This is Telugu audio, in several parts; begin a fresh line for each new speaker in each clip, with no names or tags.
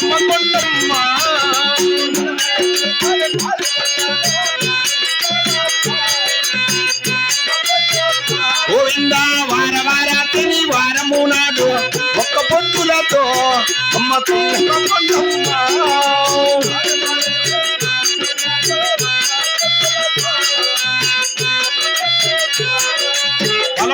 చారవచ్చానమ్మా అమ్మ గోవింద వార వార తిని వారము నాడు ఒక్క పొద్దులతో అమ్మ కీలమ్మ కొండమ్మా.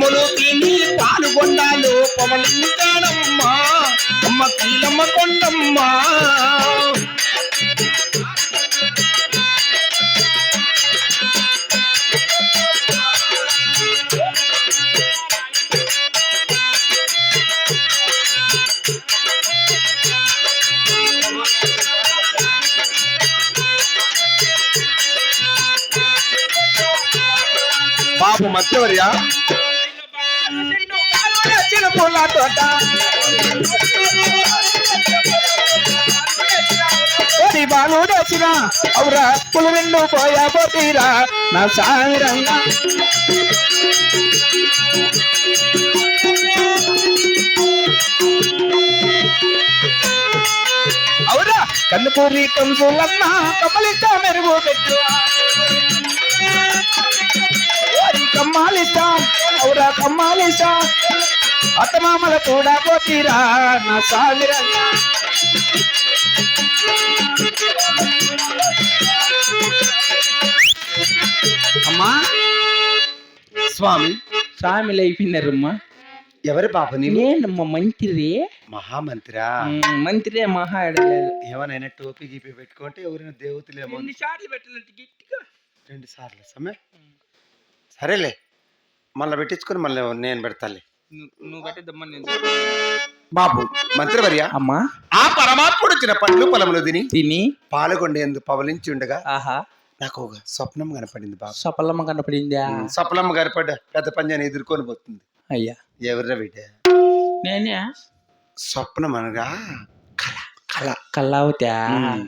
పాలు తిని పాల్గొండాలు అమ్మ కీలమ్మ కొండమ్మా.
బాబు మధ్యవర్య
పూల తోట. ఓరి బాలు దోచిన అవురా పులు రెండు పోయా పోతీరా నా సాయిరంగా అవురా కన్నుకూరి కంసులన్న కమలిస్తా మెరుగు పెట్టు. కమ్మాలిసా అవురా కమ్మాలిసా అత్తమామల కూడా పోతీరా నా సామిరంగా అమ్మా.
స్వామి.
సామిలు అయిపోయినారమ్మా
ఎవరి బాబు నీవు?
నేనమ్మ మంత్రి.
మహామంత్రా?
మంత్రి మహా ఆడలేదు
ఏమనైనా టోపీ గీపీ పెట్టుకుంటే ఎవరైనా దేవతలేమో
సార్లు పెట్టాలంటే గట్టిగా.
రెండు సార్లు సమే సరేలే. మళ్ళీ పెట్టించుకొని మళ్ళీ నేను పెడతాలే.
నువ్వు పెట్టద్దమ్మా నేను
బాబు మంత్రివర్య
అమ్మా.
ఆ పరమాత్ముడు ఇచ్చిన పండ్లు పొలములు తిని
తిని.
పాల్గొండేందుకు పవలించి ఉండగా
ఆహా.
నాకు ఒక స్వప్నం కనపడింది బాబు.
సఫలమ్మ కనపడిందా?
స్వప్నం కనపడ్డ పెద్ద పంజాన్ని ఎదుర్కొని పోతుంది.
అయ్యా.
ఎవర్రా బిడ్డ?
నేనే?
స్వప్నం అనగా కళ కళ.
కల్లావుతా
ఉమ్.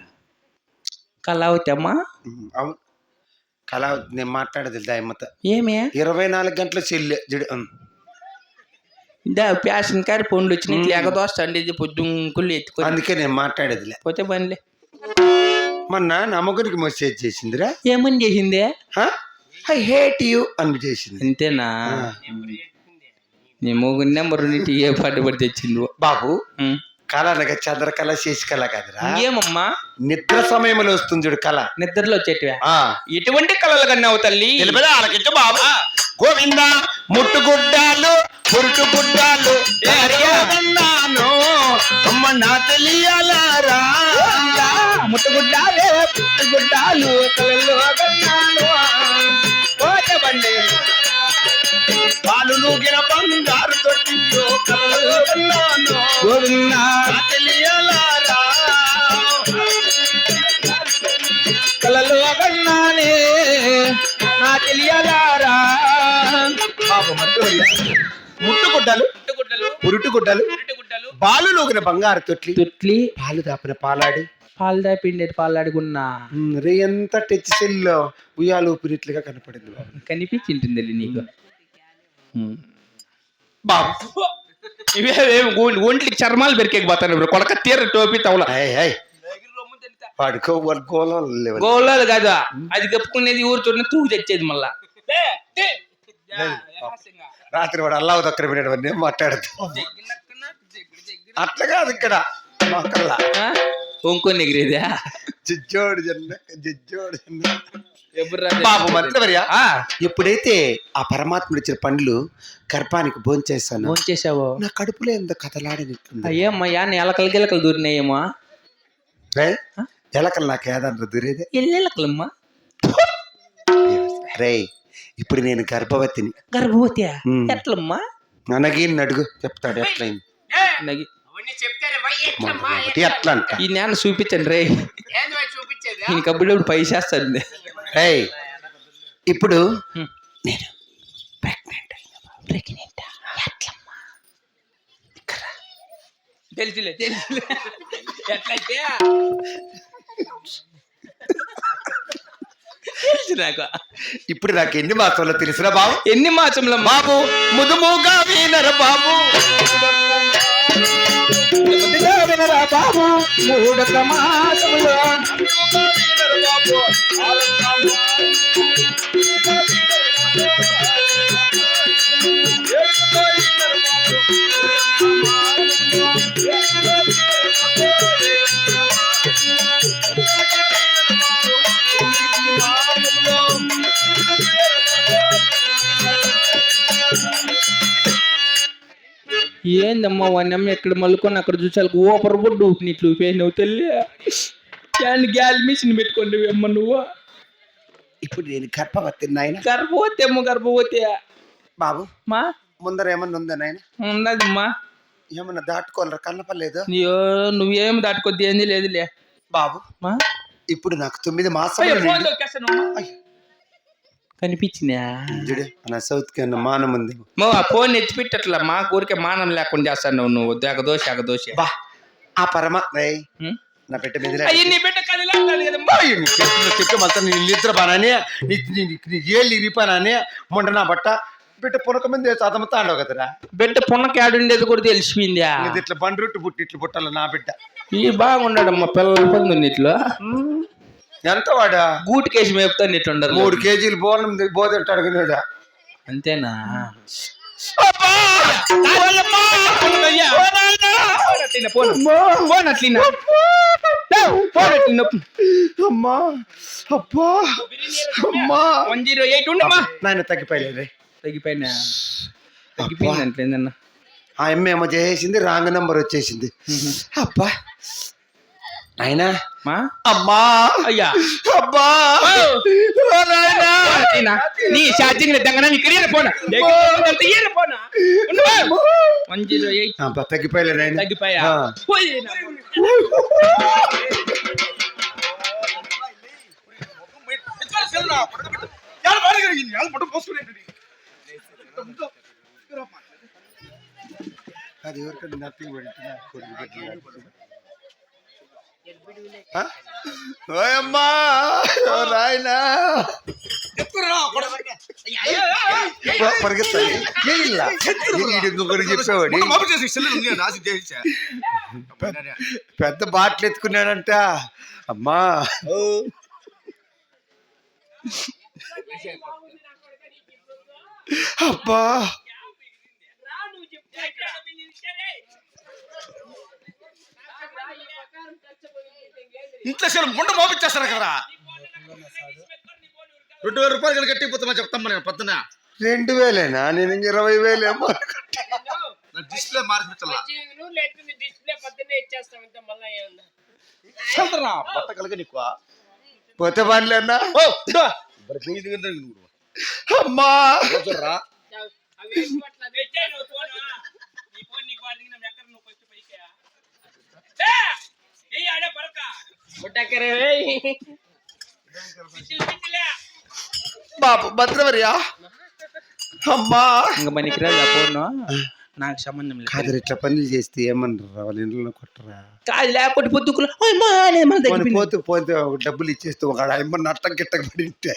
కల్లావుతామ్మా
ఉమ్, అవును. కళ నేను మాట్లాడదు దాయమ్మత.
ఏమే?
ఇరవై నాలుగు గంటల చెల్లి జడి ఉమ్.
దా ప్యాషన్ కారి పండ్లు వచ్చిన ఇట్లా ఎగదోస్తండి ఇది పొద్దుంకులు ఎత్తుకొని.
అందుకే నేను మాట్లాడేదిలే.
పోతే పనిలే.
మొన్న నా ముగ్గురికి మెసేజ్ చేసిందిరా?
ఏమని చేసిందే?
ఐ హేట్ యూ అని చేసింది.
అంతేనా? నీ మూగుని నెంబర్ నీటి ఏ పాటు పడి తెచ్చింది?
బాబు కళ అనగా చంద్రకళ శశికళ కాదురా.
ఇంకేమమ్మా?
నిద్ర సమయంలో వస్తుంది చూడు కళ.
నిద్రలో వచ్చేటివా? ఎటువంటి కళలు కన్నావు తల్లి?
బాబు. గోవింద ముట్టుగుడ్డాలు పురుటుగుడ్డాలు.
అన్నాను అమ్మ నా తెలియాలారా ముట్టుగుడ్డాలే పుట్టుగుడ్డాలు కళల్లో కన్నాను పోతే బండి పాలు నూగిన బంగారు తొట్టిలో కళలో కన్నాను గోవింద. నా తెలియాలారా కళలో కన్నానే నా తెలియాలారా
మధ్యవర్య ముట్టుగుడ్డలు పాలు లోగిన బంగారు తొట్లి
తొట్లి
పాలు దాపిన పాలాడి.
పాలు దాపిండేది పాలాడుకున్నా
రే ఎంత టచ్ సెల్లో ఉయ్యాలు ఊపిరిట్లుగా కనపడింది
కనిపించింటుంది నీకు.
బాబు.
ఇవే ఒంట్లకి చర్మాలు పెరికేకి పోతాను కొడక తీర టోపీ తవల
ఏయ్, ఏయ్. వాడుకో వాడు గోళం లేవు.
గోళాలు కాదు. అది కప్పుకునేది ఊరు చూడని తూగు తెచ్చేది మళ్ళా.
రాత్రి వాడు అల్లావు దక్కర పెట్టాడు మాట్లాడదు అట్లా కాదు ఇక్కడ మొక్కల్లా
ఒంకొని ఎగిరేదా
జిజ్జోడు జన్న జిజ్జోడు జన్న ఎప్పుడైతే ఆ పరమాత్ముడు ఇచ్చిన పండ్లు గర్భానికి భోంచేస్తాను
ఫోన్ చేసావు
నా కడుపులో ఎంత కథలాడినట్టుంది.
అయ్యమ్మా యాన్ని ఎలకలు గిలకలు దూరినాయేమో.
రే, ఎలకలు నాకు ఏదన్నా దురేదే?
ఎల్లెలకలమ్మా
రే ఇప్పుడు నేను గర్భవతిని.
గర్భవతి. ఎట్లమ్మా?
అనగి అడుగు. చెప్తాడు ఎట్లయింది?
నగి
ఎట్లా? అంట.
ఈ నాన్న చూపించండి రే. ఈయన కబ్బుడు పై చేస్తాడు.
రేయ్, ఇప్పుడు. నేను ప్రెగ్నెంట్
ప్రెగ్నెంట్? ఎట్లమ్మా? తెలుసులే తెలుసులే. ఎట్లయితే? తెలుసు నాకు
ఇప్పుడు నాకు ఎన్ని మాసంలో తెలిసిన బాబు?
ఎన్ని మాసంలో
బాబు ముదుముగా వీనర బాబు.
బాబు. మూడొక ఏందమ్మా వాడిని అమ్మ ఎక్కడ మలుకొని అక్కడ చూసాలకు ఓపర్ బొడ్డు నీట్లు ఊపేసినావు తల్లి? దాన్ని గ్యాల్ మిషన్ పెట్టుకోండి అమ్మ నువ్వు.
ఇప్పుడు నేను గర్భవతి నాయన?
గర్భవతి అమ్మ గర్భవతి.
బాబు
మా?
ముందర ఏమన్నా ఉందా నాయన?
ఉన్నదమ్మా.
ఏమన్నా దాటుకోవాలరా? కన్నపలేదు
అయ్యో నువ్వేం దాటుకొద్ది ఏంది లేదులే.
బాబు
మా?
ఇప్పుడు నాకు తొమ్మిది
అయ్యో,
మాసాలు
ఫోన్. కనిపించిందా
నా సౌత్ మానం ఉంది.
మా ఆ ఫోన్ ఎత్తిపెట్టట్లా? మా ఊరికే మానం లేకుండా చేస్తాను నువ్వు ఎగదోష ఎగదోష
బా ఆ పరమాత్మ ఏయ్,
ఉం?
నా పెట్ట మీద
అయ్యి నీ కదిలా
మొత్తం నీ నీ ఏళ్ళు ఇరిపానని మొండ నా బట్ట. బిడ్డ పునక మీద కదరా?
బిడ్డ పున్నకాడుండేది కూడా తెలిసిపోయిందా?
ఇది ఇట్లా బండి రొట్టు పుట్టి ఇట్లా పుట్టాల నా బిడ్డ.
ఈ బాగున్నాడమ్మా పిల్లల పంది ఉన్నిట్లో
ఎంత వాడా?
గూటికేసి మేపుతాను ఇట్లుండరు
మూడు కేజీలు బోనం బోదంటాడు కదా.
అంతేనా?
అమ్మా! అబ్బా! అమ్మా!
వన్ జీరో ఎయిట్ ఉండమ్మా.
నాయన తగ్గిపోయలేదు
తగ్గిపోయినా? తగ్గిపోయింది అంట్లేదన్నా
ఆ అమ్మ ఏమో చేసేసింది రాంగ్ నంబర్ వచ్చేసింది. అబ్బా! నాయనా
మా?
అమ్మా!
అయ్యా!
అబ్బా! నాయనా
నీ ఛార్జింగ్ దగ్గర నీ క్లియర్ పోనా? క్లియర్ పోనా? వన్ జీరో ఎయిట్
అబ్బా తగ్గిపోయలే నాయన
తగ్గిపోయా.
అది ఎవరికైనా నథింగ్ పెడుతున్నా కొడుకు పెట్టిన ఓయమ్మా ఓ నాయనా. పరిగెత్తాలి. ఏయిల్లా ఇంకొకటి చెప్పేవాడి పెద్ద బాటలు ఎత్తుకున్నాడంట అమ్మా. అబ్బా.
ఇంట్లో అసలు ముండ మోపించేస్తారు కదా రెండు వేల రూపాయలు కట్టిపోతున్నా చెప్తాం నేను పొద్దున.
రెండు వేలేనా? నేను ఇంక ఇరవై వేలేమో
నా డిస్ప్లే మార్పించాలా బట్ట కలిగి నీకు?
పోతే పనిలేనా? అమ్మా. బాబు భద్రవర్యా. అమ్మా.
ఇంకా పనికిరాదు ఫోన్ నాకు సంబంధం లేదు.
కాదు ఇట్లా పనులు చేస్తే ఏమన్నారా వాళ్ళ ఇంట్లో కొట్టరా?
కాదు లేకపోతే పొద్దుకులు. మన.
పోతే పోతే డబ్బులు ఇచ్చేస్తే ఒక అమ్మ నట్టం గిట్టక పడి ఉంటే.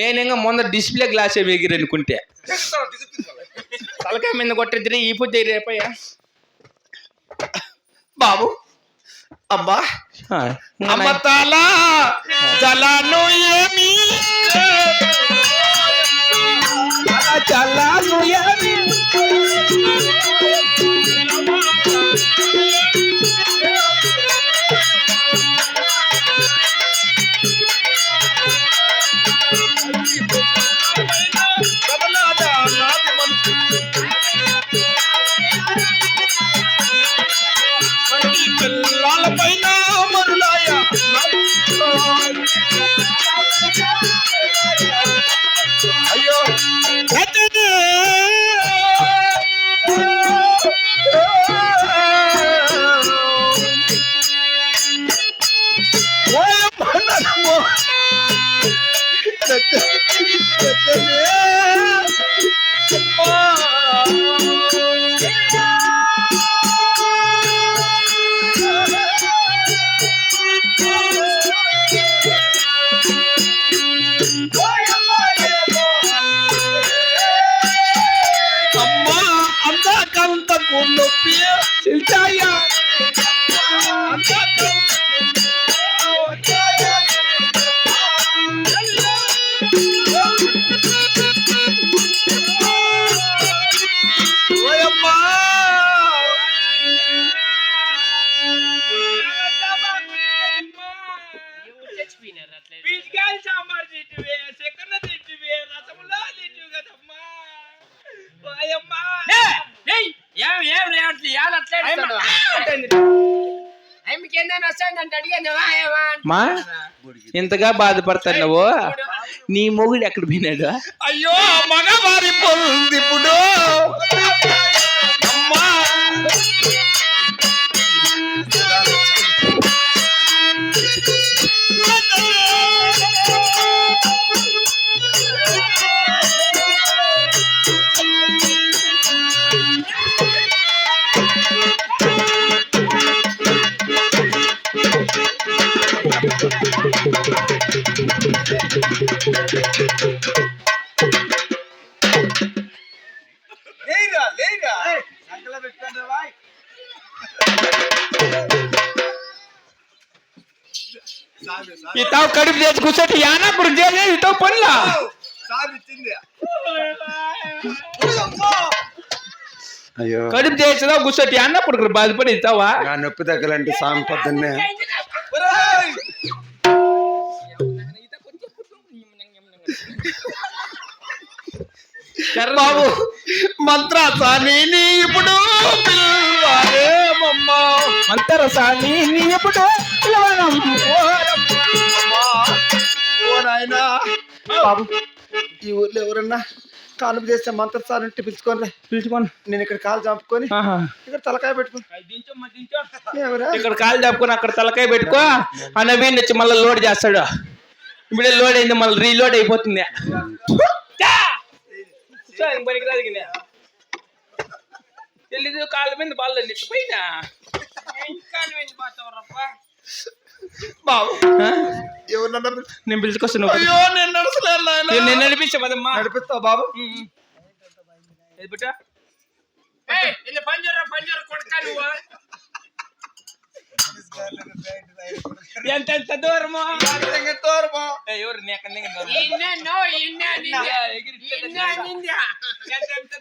నేను ఇంకా ముందర డిస్ప్లే గ్లాస్ ఎగిరి అనుకుంటే తలకాయ మీద కొట్టిద్దరి ఈ పొద్దు రేపయ్యా
బాబు అమ్మా
ఆ, ఇంకా
అమ్మ
నై-
తాలా జలాను ఏమి
చల్లాను ఏమి?
ஐயா
మా? ఇంతగా బాధపడుతున్నావు నీ మొగుడు ఎక్కడ పోయినాడు?
అయ్యో మగవారి పొంది ఇప్పుడు. అమ్మా.
ఇతావు కడుపు చేసి కూర్చోటి యానప్పుడు చేసే ఇతావు పనులా.
అయ్యో.
కడుపు చేసేదా కూర్చోటి అన్నప్పుడు బాధపడి ఇస్తావా?
నా నొప్పి తగ్గలంటే సామి పొద్దున్నే. బాబు మంత్రాసాని నీ ఇప్పుడు పిలవాలేమమ్మ.
అంతరసాన్ని నీ ఎప్పుడు పిలవనమ్మ.
నాయనా. బాబు ఈ ఊర్లో ఎవరన్నా కానుపు చేస్తే మంత్రసాని ఉంటే పిలుచుకోని
పిలుచుకోను
నేను ఇక్కడ కాలు చంపుకొని. ఇక్కడ తలకాయ పెట్టుకో ఎవరా?
ఇక్కడ కాలు దాపుకొని అక్కడ తలకాయ పెట్టుకో నవీన్ వచ్చి మళ్ళీ లోడ్ చేస్తాడు. ఇప్పుడే లోడ్ అయింది మళ్ళీ రీలోడ్ అయిపోతుంది. చా! చా, ఇంక పనికిరాదు గిన్నె. తెలీదు కాళ్ళ మీద
బాబు? ఎవరన్నా
నేను పిలుచుకొస్తాను.
అయ్యో నేను నడసలేను నాయనా.
నేను నడిపించా పదమ్మా.
నడిపిస్తావు బాబు?
ఏది బిడ్డ?
ఏయ్, ఇలా పంజర పంజర కొడక నువ్వు?
ఎంత ఎంత ఎవరు ఎంత ఎంత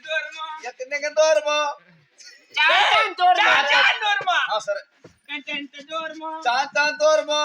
దూరమో?
సరే. చాన్ తోరమా